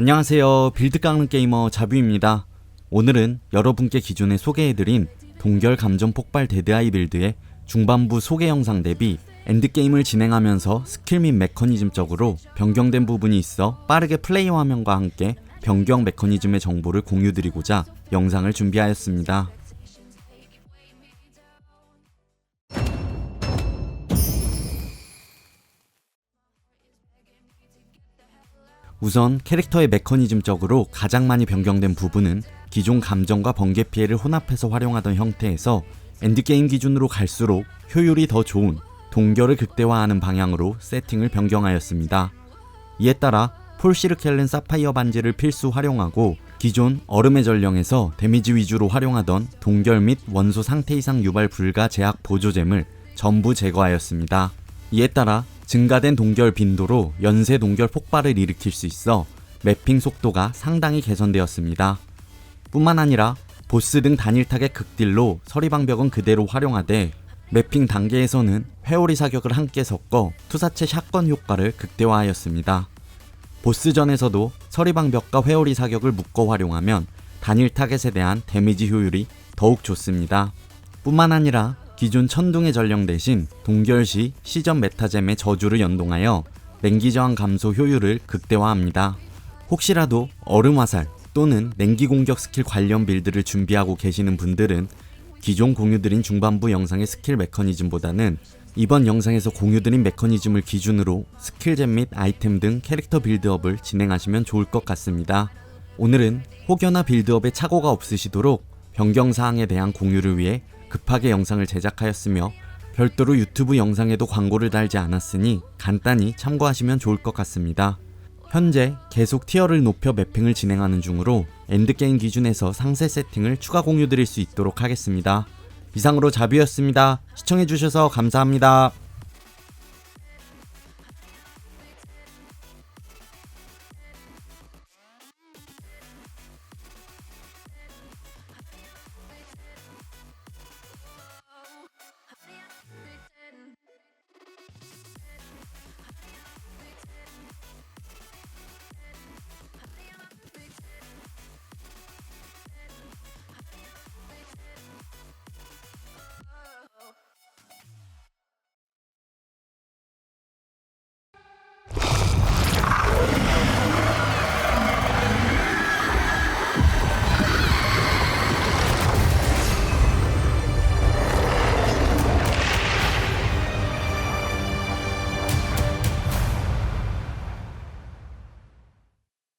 안녕하세요. 빌드 깎는 게이머 자뷰입니다. 오늘은 여러분께 기존에 소개해드린 동결 감전 폭발 데드아이 빌드의 중반부 소개 영상 대비 엔드게임을 진행하면서 스킬 및 메커니즘적으로 변경된 부분이 있어 빠르게 플레이 화면과 함께 변경 메커니즘의 정보를 공유드리고자 영상을 준비하였습니다. 우선 캐릭터의 메커니즘적으로 가장 많이 변경된 부분은 기존 감정과 번개 피해를 혼합해서 활용하던 형태에서 엔드게임 기준으로 갈수록 효율이 더 좋은 동결을 극대화하는 방향으로 세팅을 변경하였습니다. 이에 따라 폴시르켈렌 사파이어 반지를 필수 활용하고 기존 얼음의 전령에서 데미지 위주로 활용하던 동결 및 원소 상태 이상 유발 불가 제약 보조잼을 전부 제거하였습니다. 이에 따라 증가된 동결 빈도로 연쇄 동결 폭발을 일으킬 수 있어 매핑 속도가 상당히 개선되었습니다. 뿐만 아니라 보스 등 단일 타겟 극딜로 서리 방벽은 그대로 활용하되 매핑 단계에서는 회오리 사격을 함께 섞어 투사체 샷건 효과를 극대화하였습니다. 보스전에서도 서리 방벽과 회오리 사격을 묶어 활용하면 단일 타겟에 대한 데미지 효율이 더욱 좋습니다. 뿐만 아니라 기존 천둥의 전령 대신 동결 시 시전 메타잼의 저주를 연동하여 냉기 저항 감소 효율을 극대화합니다. 혹시라도 얼음 화살 또는 냉기 공격 스킬 관련 빌드를 준비하고 계시는 분들은 기존 공유드린 중반부 영상의 스킬 메커니즘보다는 이번 영상에서 공유드린 메커니즘을 기준으로 스킬잼 및 아이템 등 캐릭터 빌드업을 진행하시면 좋을 것 같습니다. 오늘은 혹여나 빌드업에 착오가 없으시도록 변경사항에 대한 공유를 위해 급하게 영상을 제작하였으며 별도로 유튜브 영상에도 광고를 달지 않았으니 간단히 참고하시면 좋을 것 같습니다. 현재 계속 티어를 높여 매핑을 진행하는 중으로 엔드게임 기준에서 상세 세팅을 추가 공유 드릴 수 있도록 하겠습니다. 이상으로 자비였습니다. 시청해주셔서 감사합니다.